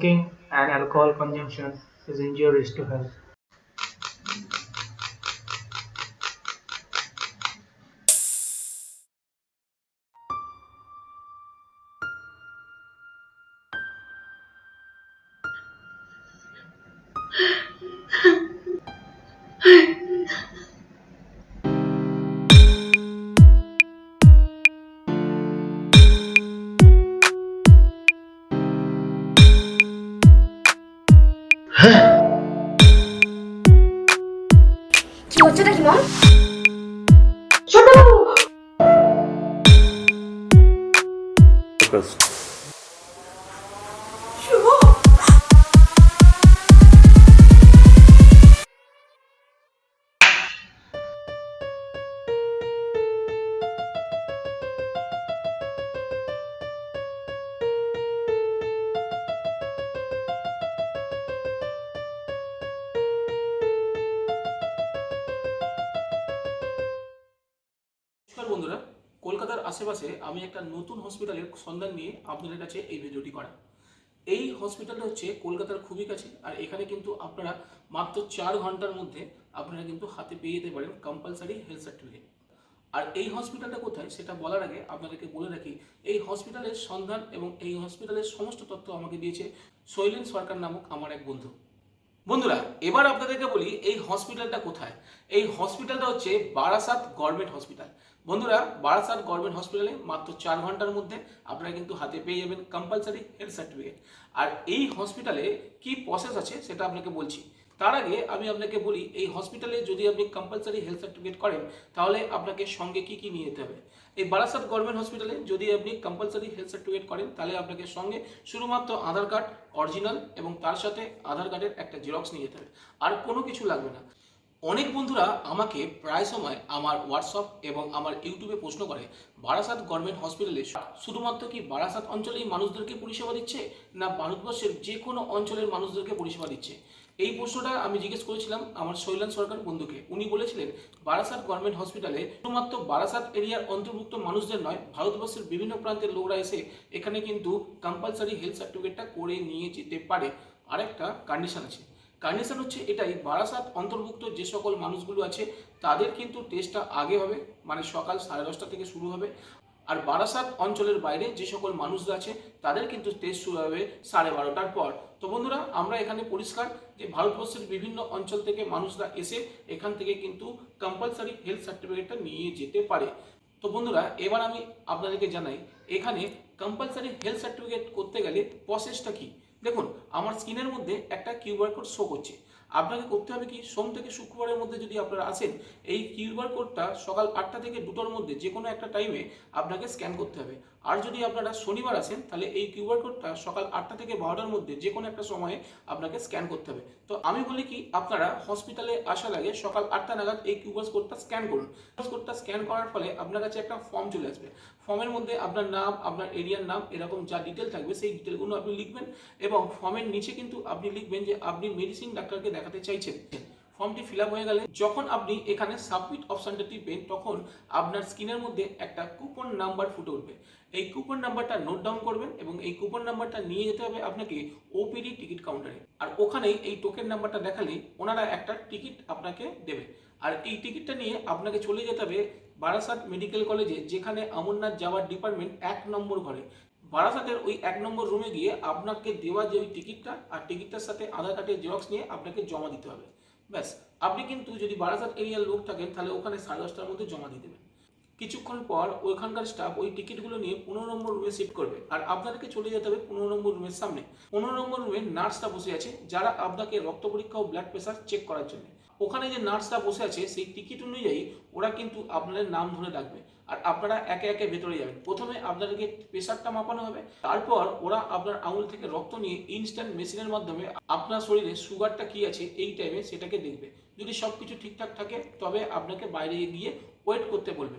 smoking and alcohol consumption is injurious to health. কি হচ্ছে নাকি মম নমস্কার বন্ধুরা, কলকাতার আশেপাশে আমি একটা নতুন হসপিটালের সন্ধান নিয়ে আপনাদের কাছে এই ভিডিওটি করা। এই হসপিটালটা হচ্ছে কলকাতার খুবই কাছে, আর এখানে কিন্তু আপনারা মাত্র চার ঘণ্টার মধ্যে আপনারা কিন্তু হাতে পেয়ে যেতে পারেন কম্পালসারি হেলথ সার্টিফিকেট আর এই হসপিটালটা কোথায় সেটা বলার আগে আপনাদেরকে বলে রাখি, এই হসপিটালের সন্ধান এবং এই হসপিটালের সমস্ত তথ্য আমাকে দিয়েছে শৈলেন সরকার নামক আমার এক বন্ধু। বন্ধুরা, এবার আপনাদেরকে বলি এই হসপিটালটা কোথায়? এই হসপিটালটা হচ্ছে বারাসাত গভর্নমেন্ট হসপিটাল বন্ধুরা, বারাসাত গভর্নমেন্ট হসপিটালে মাত্র চার ঘণ্টার মধ্যে আপনারা কিন্তু হাতে পেয়ে যাবেন কম্পালসারি হেলথ সার্টিফিকেট আর এই হসপিটালে কি প্রসেস আছে সেটা আপনাকে বলছি। তার আগে আমি আপনাকে বলি, এই হসপিটালে যদি আপনি কম্পালসারি হেলথ সার্টিফিকেট করেন, তাহলে আপনাকে সঙ্গে কি কি নিয়ে যেতে হবে? এই বারাসাত গভর্নমেন্ট হসপিটালে যদি আপনি কম্পালসারি হেলথ সার্টিফিকেট করেন, তাহলে আপনাকে সঙ্গে শুধুমাত্র আধার কার্ড অরিজিনাল এবং তার সাথে আধার কার্ডের একটা জেরক্স নিয়ে যেতে হবে। আর কোনো কিছু লাগবে না। অনেক বন্ধুরা আমাকে প্রায় সময় আমার হোয়াটসঅ্যাপ এবং আমার ইউটিউবে প্রশ্ন করে, বারাসাত গভর্নমেন্ট হসপিটালে শুধুমাত্র কি বারাসাত অঞ্চলেই মানুষদেরকে পরিষেবা দিচ্ছে, না ভারতবর্ষের যে কোনো অঞ্চলের মানুষদেরকে পরিষেবা দিচ্ছে? এই প্রশ্নটা আমি জিজ্ঞেস করেছিলাম আমার শৈলান সরকার বন্ধুকে। উনি বলেছিলেন, বারাসাত গভর্নমেন্ট হসপিটালে শুধুমাত্র বারাসাত এরিয়ার অন্তর্ভুক্ত মানুষদের নয়, ভারতবর্ষের বিভিন্ন প্রান্তের লোকরা এসে এখানে কিন্তু কম্পালসারি হেলথ সার্টিফিকেটটা করে নিয়ে যেতে পারে। আরেকটা কন্ডিশন আছে। কন্ডিশন হচ্ছে এটাই, বারাসাত অন্তর্ভুক্ত যে সকল মানুষগুলো আছে, তাদের কিন্তু টেস্টটা আগে হবে মানে সকাল সাড়ে দশটা থেকে শুরু হবে। আর বারাসাত অঞ্চলের বাইরে যে সকল মানুষরা আছে, তাদের কিন্তু টেস্ট শুরু হবে সাড়ে বারোটার পর। তো বন্ধুরা, আমরা এখানে পরিষ্কার যে ভারতবর্ষের বিভিন্ন অঞ্চল থেকে মানুষরা এসে এখান থেকে কিন্তু কম্পালসারি হেলথ সার্টিফিকেটটা নিয়ে যেতে পারে। তো বন্ধুরা, এবার আমি আপনাদেরকে জানাই, এখানে কম্পালসারি হেলথ সার্টিফিকেট করতে গেলে প্রসেসটা কি? দেখুন আমার স্ক্রিনের মধ্যে একটা কিউআর কোড শো করছে। আপনাকে করতে হবে কি? সোম থেকে শুক্রবারের মধ্যে যদি আপনারা আসেন এই কিউআর কোডটা সকাল আটটা থেকে দুটোর মধ্যে যে কোনো একটা টাইমে আপনাকে স্ক্যান করতে হবে। আর যদি আপনারা শনিবার আসেন তাহলে এই কিউআর কোডটা সকাল আটটা থেকে বারোটার মধ্যে যে কোনো একটা সময়ে আপনাকে স্ক্যান করতে হবে। তো আমি বলি কি, আপনারা হসপিটালে আসার আগে সকাল আটটা নাগাদ এই কিউআর কোডটা স্ক্যান করুন। কিউআর কোডটা স্ক্যান করার ফলে আপনার কাছে একটা ফর্ম চলে আসবে। ফর্মের মধ্যে আপনার নাম, আপনার এরিয়ার নাম, এরকম যা ডিটেল থাকবে, সেই ডিটেলগুলো আপনি লিখবেন এবং ফর্মের নিচে কিন্তু আপনি লিখবেন যে আপনি মেডিসিন ডাক্তারকে দেখাতে চাইছেন। ফর্মটি ফিল হয়ে গেলে যখন আপনি এখানে সাবমিট অপশনটা টিপবেন, তখন আপনার স্ক্রিনের মধ্যে একটা কুপন নাম্বার ফুটে উঠবে। এই কুপন নাম্বারটা নোট ডাউন করবেন এবং এই কুপন নাম্বারটা নিয়ে যেতে হবে আপনাকে ওপিডি টিকিট কাউন্টারে। আর ওখানেই এই টোকেন নাম্বারটা দেখালে ওনারা একটা টিকিট আপনাকে দেবে। আর এই টিকিটটা নিয়ে আপনাকে চলে যেতে হবে বারাসাত মেডিকেল কলেজে, যেখানে অমরনাথ যাওয়ার ডিপার্টমেন্ট এক নম্বর ঘরে। বারাসাতের ওই এক নম্বর রুমে গিয়ে আপনাকে দেওয়া যে ওই টিকিটটা আর টিকিটটার সাথে আধার কার্ডের জেরক্স নিয়ে আপনাকে জমা দিতে হবে। ব্যাস, আপনি কিন্তু যদি বারাসাত এরিয়ার লোক থাকেন, তাহলে ওখানে সাড়ে দশটার মধ্যে জমা দিয়ে দেবেন। কিছুক্ষণ পর ওইখানকার স্টাফ ওই টিকিটগুলো নিয়ে পনেরো নম্বর রুমে শিফট করবে, আর আপনাদেরকে চলে যেতে হবে পনেরো নম্বর রুমের সামনে। পনেরো নম্বর রুমে নার্সরা বসে আছে, যারা আপনাকে রক্ত পরীক্ষা ও ব্লাড প্রেশার চেক করার জন্য। ওখানে যে নার্সরা বসে আছে, সেই টিকিট অনুযায়ী ওরা কিন্তু আপনাদের নাম ধরে ডাকবে। আর আপনারা একে একে ভেতরে যাবেন। প্রথমে আপনাদেরকে প্রেশারটা মাপানো হবে, তারপর ওরা আপনার আঙুল থেকে রক্ত নিয়ে ইনস্ট্যান্ট মেশিনের মাধ্যমে আপনার শরীরে সুগারটা কি আছে, এই টাইমে সেটাকে দেখবে। যদি সব কিছু ঠিকঠাক থাকে, তবে আপনাকে বাইরে গিয়ে ওয়েট করতে বলবে।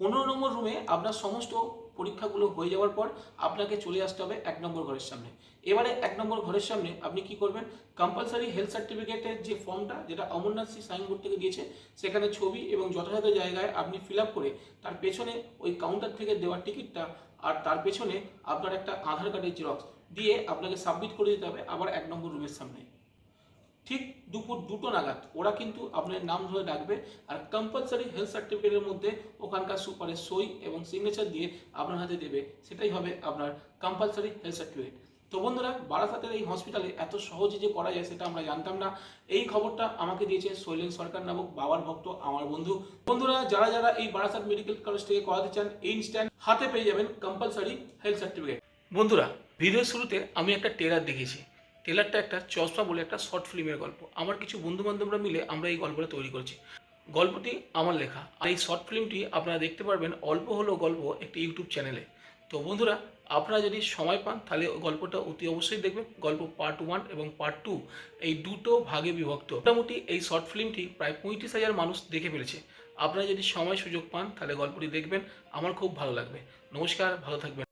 পনেরো নম্বর রুমে আপনার সমস্ত পরীক্ষাগুলো হয়ে যাওয়ার পর আপনাকে চলে আসতে হবে এক নম্বর ঘরের সামনে। এবারে এক নম্বর ঘরের সামনে আপনি কি করবেন? কম্পালসারি হেলথ সার্টিফিকেটের যে ফর্মটা যেটা অমরনাথ সি সাইনবোর্ড থেকে দিয়েছে, সেখানে ছবি এবং যথাযথ জায়গায় আপনি ফিল আপ করে তার পেছনে ওই কাউন্টার থেকে দেওয়া টিকিটটা আর তার পেছনে আপনার একটা আধার কার্ডের জেরক্স দিয়ে আপনাকে সাবমিট করে দিতে হবে আবার এক নম্বর রুমের সামনে। ঠিক দুপুর দুটো নাগাদ। ওরা কিন্তু আপনার নাম ধরে ডাকবে আর কম্পালসারি হেলথ সার্টিফিকেটের মধ্যে ওখানকার সুপারের সই এবং সিগনেচার দিয়ে আপনার হাতে দেবে। সেটাই হবে আপনার কম্পালসারি হেলথ সার্টিফিকেট তো বন্ধুরা, বারাসাতের এই হসপিটালে এত সহজে যে করা যায় সেটা আমরা জানতাম না। এই খবরটা আমাকে দিয়েছে শৈলেন সরকার নামক বাবার ভক্ত আমার বন্ধু। বন্ধুরা, যারা যারা এই বারাসাত মেডিকেল কলেজ থেকে করাতে চান ইনস্ট্যান্ট হাতে পেয়ে যাবেন কম্পালসারি হেলথ সার্টিফিকেট বন্ধুরা ভিডিওর শুরুতে আমি একটা টেলার দেখেছি টেলারটা একটা চশমা বলে একটা শর্ট ফিল্মের গল্প। আমার কিছু বন্ধু বান্ধবরা মিলে আমরা এই গল্পটা তৈরি করেছি। গল্পটি আমার লেখা। আর এই শর্ট ফিল্মটি আপনারা দেখতে পারবেন অল্প হলেও গল্প একটি ইউটিউব চ্যানেলে। তো বন্ধুরা, আপনারা যদি সময় পান, তাহলে গল্পটা অতি অবশ্যই দেখবেন। গল্প পার্ট ওয়ান এবং পার্ট টু এই দুটো ভাগে বিভক্ত। মোটামুটি এই শর্ট ফিল্মটি প্রায় পঁয়ত্রিশ হাজার মানুষ দেখে ফেলেছে। আপনারা যদি সময় সুযোগ পান, তাহলে গল্পটি দেখবেন। আমার খুব ভালো লাগবে। নমস্কার, ভালো থাকবেন।